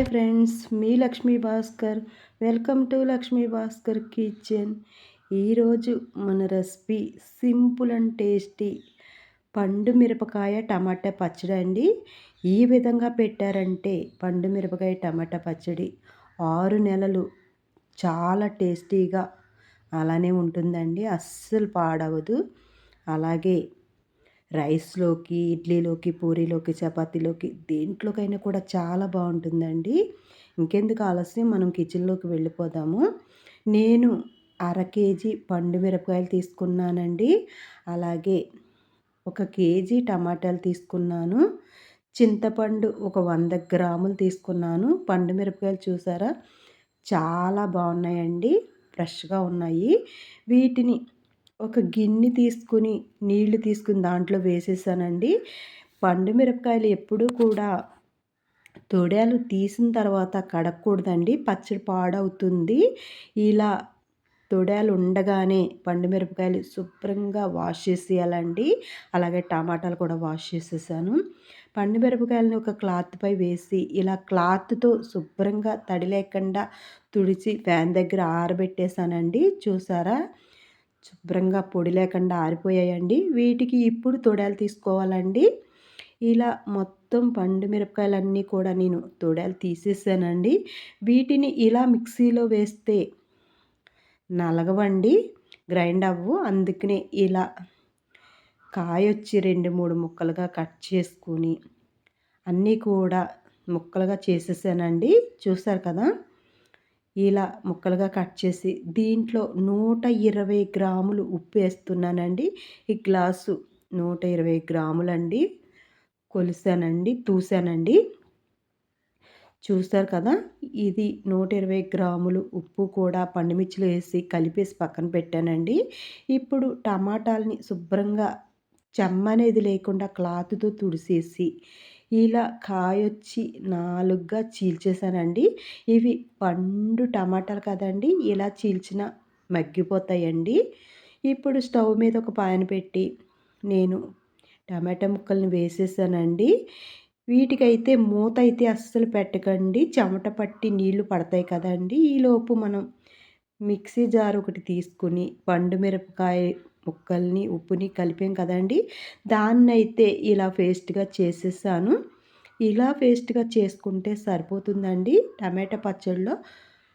Hi friends me Lakshmi Bhaskar. Welcome to Lakshmi Bhaskar kitchen. ఈరోజు మన recipe simple and tasty పండు మిరపకాయ టమాటా పచ్చడి అండి. ఈ విధంగా పెట్టారంటే పండు మిరపకాయ టమాటా పచ్చడి ఆరు నెలలు చాలా టేస్టీగా అలానే ఉంటుందండి అస్సలు పాడవదు. అలాగే రైస్లోకి ఇడ్లీలోకి పూరీలోకి చపాతీలోకి దేంట్లోకైనా కూడా చాలా బాగుంటుందండి. ఇంకెందుకు ఆలస్యం? మనం కిచెన్లోకి వెళ్ళిపోదాము. నేను అర కేజీ పండు మిరపకాయలు తీసుకున్నానండి. అలాగే ఒక కేజీ టమాటాలు తీసుకున్నాను. చింతపండు ఒక వంద గ్రాములు తీసుకున్నాను. పండు మిరపకాయలు చూసారా? చాలా బాగున్నాయండి. ఫ్రెష్గా ఉన్నాయి. వీటిని ఒక గిన్నె తీసుకుని నీళ్ళు తీసుకుని దాంట్లో వేసేసానండి. పండు మిరపకాయలు ఎప్పుడూ కూడా తొడాలు తీసిన తర్వాత కడగకూడదండి పచ్చడి పాడవుతుంది. ఇలా తొడాలు ఉండగానే పండు మిరపకాయలు శుభ్రంగా వాష్ చేసేయాలండి. అలాగే టమాటాలు కూడా వాష్ చేసేసాను. పండు మిరపకాయలని ఒక క్లాత్పై వేసి ఇలా క్లాత్తో శుభ్రంగా తడి లేకుండా తుడిచి ఫ్యాన్ దగ్గర ఆరబెట్టేశానండి చూసారా? శుభ్రంగా పొడి లేకుండా ఆరిపోయాయండి. వీటికి ఇప్పుడు తొడాలు తీసుకోవాలండి. ఇలా మొత్తం పండు మిరపకాయలన్నీ కూడా నేను తొడాలు తీసేసానండి. వీటిని ఇలా మిక్సీలో వేస్తే నలగవండి. గ్రైండ్ అవ్వు. అందుకనే ఇలా కాయ వచ్చి రెండు మూడు ముక్కలుగా కట్ చేసుకుని అన్నీ కూడా ముక్కలుగా చేసేసానండి. చూసారు కదా? ఇలా ముక్కలుగా కట్ చేసి దీంట్లో నూట ఇరవై గ్రాములు ఉప్పు వేస్తున్నానండి. ఈ గ్లాసు నూట ఇరవై గ్రాములండి. కొలిసానండి తూసానండి. చూస్తారు కదా ఇది నూట ఇరవై గ్రాములు ఉప్పు కూడా పండుమిర్చిలు వేసి కలిపేసి పక్కన పెట్టానండి. ఇప్పుడు టమాటాలని శుభ్రంగా చెమ్మ అనేది లేకుండా క్లాత్తో తుడిసేసి ఇలా కాయొచ్చి నాలుగుగా చీల్చేసానండి ఇవి పండు టమాటాలు కదండి ఇలా చీల్చిన మగ్గిపోతాయండి. ఇప్పుడు స్టవ్ మీద ఒక పాయన పెట్టి నేను టమాటా ముక్కల్ని వేసేసానండి. వీటికైతే మూత అయితే అస్సలు పెట్టకండి. చెమట పట్టి నీళ్ళు పడతాయి కదండి. ఈలోపు మనం మిక్సీ జార్ ఒకటి తీసుకుని పండు మిరపకాయ ముక్కల్ని ఉప్పుని కలిపాం కదండి. దాన్నైతే ఇలా పేస్ట్గా చేసేసాను. ఇలా పేస్ట్గా చేసుకుంటే సరిపోతుందండి. టమాటా పచ్చడిలో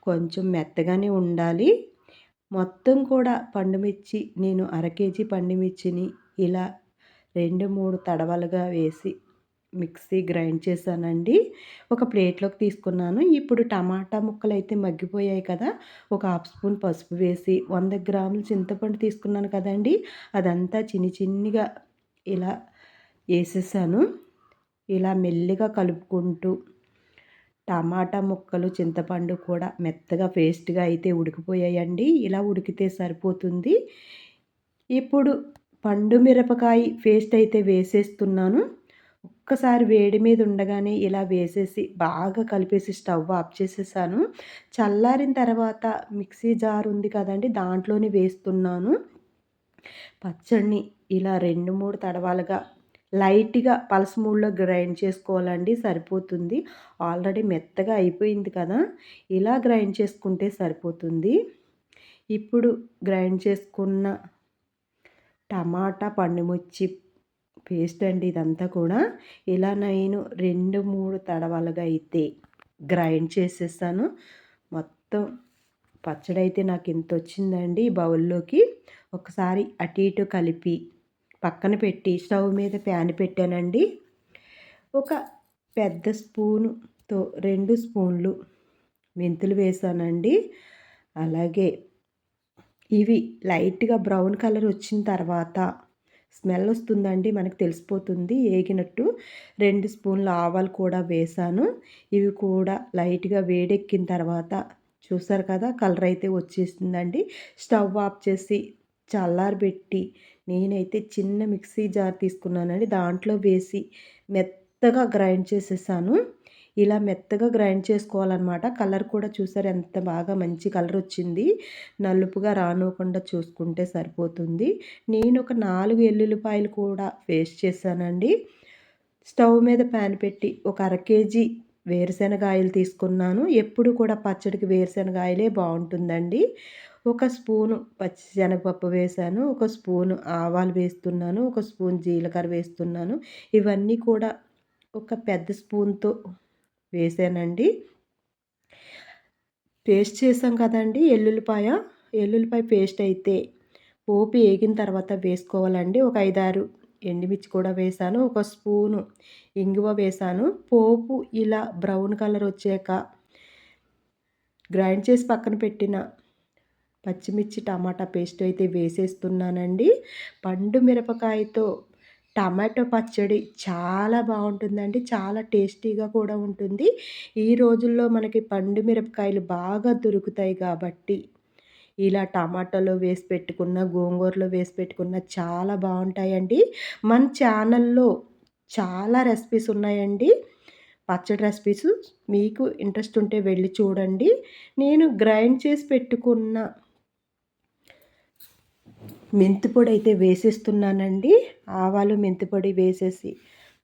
కొంచెం మెత్తగానే ఉండాలి. మొత్తం కూడా పండుమిర్చి నేను అర కేజీ పండుమిర్చిని ఇలా రెండు మూడు తడవలుగా వేసి మిక్సీ గ్రైండ్ చేశానండి. ఒక ప్లేట్లోకి తీసుకున్నాను. ఇప్పుడు టమాటా ముక్కలు అయితే మగ్గిపోయాయి కదా! ఒక హాఫ్ స్పూన్ పసుపు వేసి వంద గ్రాములు చింతపండు తీసుకున్నాను కదండి! అదంతా చిన్ని చిన్నిగా ఇలా వేసేసాను. ఇలా మెల్లిగా కలుపుకుంటూ టమాటా ముక్కలు చింతపండు కూడా మెత్తగా పేస్ట్గా అయితే ఉడికిపోయాయండి. ఇలా ఉడికితే సరిపోతుంది. ఇప్పుడు పండు మిరపకాయ పేస్ట్ అయితే వేసేస్తున్నాను. ఒక్కసారి వేడి మీద ఉండగానే ఇలా వేసేసి బాగా కలిపేసి స్టవ్ ఆఫ్ చేసేసాను. చల్లారిన తర్వాత మిక్సీ జార్ ఉంది కదండి దాంట్లోనే వేస్తున్నాను. పచ్చడిని ఇలా రెండు మూడు తడవాలుగా లైట్గా పల్స్ మూడ్లో గ్రైండ్ చేసుకోవాలండి సరిపోతుంది. ఆల్రెడీ మెత్తగా అయిపోయింది కదా ఇలా గ్రైండ్ చేసుకుంటే సరిపోతుంది. ఇప్పుడు గ్రైండ్ చేసుకున్న టమాటా పండుమిర్చి పేస్ట్ అండి ఇదంతా కూడా. ఇలా నేను రెండు మూడు తడవలుగా అయితే గ్రైండ్ చేసేసాను. మొత్తం పచ్చడి అయితే నాకు ఇంత వచ్చిందండి బౌల్లోకి. ఒకసారి అటు ఇటు కలిపి పక్కన పెట్టి స్టవ్ మీద ప్యాన్ పెట్టానండి. ఒక పెద్ద స్పూనుతో రెండు స్పూన్లు మెంతులు వేసానండి. అలాగే ఇవి లైట్గా బ్రౌన్ కలర్ వచ్చిన తర్వాత స్మెల్ వస్తుందండి మనకు తెలిసిపోతుంది. ఏగినట్టు రెండు స్పూన్ల ఆవాలు కూడా వేసాను. ఇవి కూడా లైట్గా వేడెక్కిన తర్వాత చూసారు కదా కలర్ అయితే వచ్చేసిందండి. స్టవ్ ఆఫ్ చేసి చల్లారబెట్టి నేనైతే చిన్న మిక్సీ జార్ తీసుకున్నానండి. దాంట్లో వేసి మెత్తగా గ్రైండ్ చేసేసాను. ఇలా మెత్తగా గ్రైండ్ చేసుకోవాలన్నమాట. కలర్ కూడా చూసారు ఎంత బాగా మంచి కలర్ వచ్చింది. నలుపుగా రానివ్వకుండా చూసుకుంటే సరిపోతుంది. నేను ఒక నాలుగు ఎల్లుల్లిపాయలు కూడా పేస్ట్ చేశానండి. స్టవ్ మీద ప్యాన్ పెట్టి ఒక అర కేజీ వేరుశనగాయలు తీసుకున్నాను. ఎప్పుడు కూడా పచ్చడికి వేరుశనగాయలే బాగుంటుందండి. ఒక స్పూను పచ్చిశనగపప్పు వేశాను. ఒక స్పూను ఆవాలు వేస్తున్నాను. ఒక స్పూన్ జీలకర్ర వేస్తున్నాను. ఇవన్నీ కూడా ఒక పెద్ద స్పూన్తో వేసానండి. పేస్ట్ చేసాం కదండి ఎల్లుల్లిపాయ. ఎల్లుల్లిపాయ పేస్ట్ అయితే పోపు వేగిన తర్వాత వేసుకోవాలండి. ఒక ఐదారు ఎండుమిర్చి కూడా వేసాను. ఒక స్పూను ఇంగువ వేసాను. పోపు ఇలా బ్రౌన్ కలర్ వచ్చాక గ్రైండ్ చేసి పక్కన పెట్టిన పచ్చిమిర్చి టమాటా పేస్ట్ అయితే వేసేస్తున్నానండి. పండు మిరపకాయతో టమాటో పచ్చడి చాలా బాగుంటుందండి. చాలా టేస్టీగా కూడా ఉంటుంది. ఈ రోజుల్లో మనకి పండు మిరపకాయలు బాగా దొరుకుతాయి కాబట్టి ఇలా టమాటాలో వేసి పెట్టుకున్న గోంగూరలో వేసి పెట్టుకున్న చాలా బాగుంటాయండి. మన ఛానల్లో చాలా రెసిపీస్ ఉన్నాయండి. పచ్చడి రెసిపీస్ మీకు ఇంట్రెస్ట్ ఉంటే వెళ్ళి చూడండి. నేను గ్రైండ్ చేసి పెట్టుకున్న మెంతిపొడి అయితే వేసేస్తున్నానండి. ఆవాలు మెంతిపొడి వేసేసి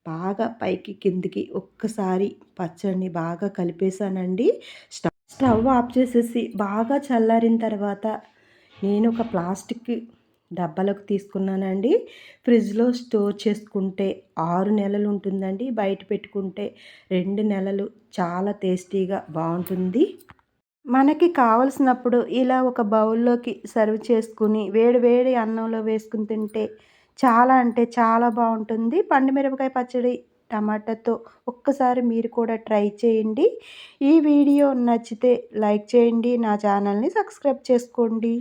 బాగా పైకి కిందికి ఒక్కసారి పచ్చడిని బాగా కలిపేశానండి. స్టవ్ స్టవ్ ఆఫ్ చేసేసి బాగా చల్లారిన తర్వాత నేను ఒక ప్లాస్టిక్ డబ్బాలోకి తీసుకున్నానండి. ఫ్రిడ్జ్లో స్టోర్ చేసుకుంటే ఆరు నెలలు ఉంటుందండి. బయట పెట్టుకుంటే రెండు నెలలు చాలా టేస్టీగా బాగుంటుంది. మనకి కావలసినప్పుడు ఇలా ఒక బౌల్లోకి సర్వ్ చేసుకుని వేడివేడి అన్నంలో వేసుకుని తింటే చాలా అంటే చాలా బాగుంటుంది. పండు మిరపకాయ పచ్చడి టమాటాతో ఒక్కసారి మీరు కూడా ట్రై చేయండి. ఈ వీడియో నచ్చితే లైక్ చేయండి నా ఛానల్ని సబ్స్క్రైబ్ చేసుకోండి.